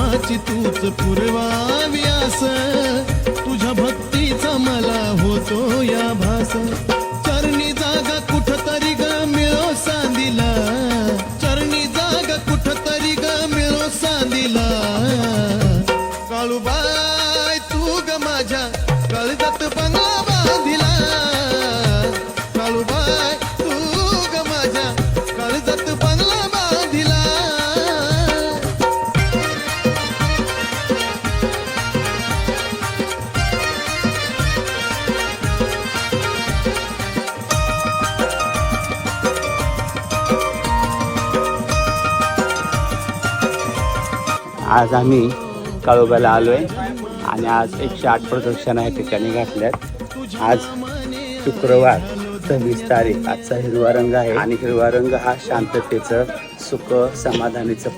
माझी तूच पुरवावी आस. तुझ्या भक्तीचा मला होतो या भास. चरणी जागा कुठतरी ग मिळो सांदिला. चरणी जागा कुठतरी ग मिळो सांदिला. काळूबाय तू ग माझ्या कळजात बंगला बांधिला. काळूबाय तू ग माझ्या कळजात बंगला आज आम्ही काळोबाला आहे आणि आज एकशे आठ प्रदक्षिणा या ठिकाणी घातल्यात. आज शुक्रवार सव्वीस तारीख आजचा हिरवा रंग आहे. आणि हिरवा रंग हा शांततेचं सुख समाधानीचं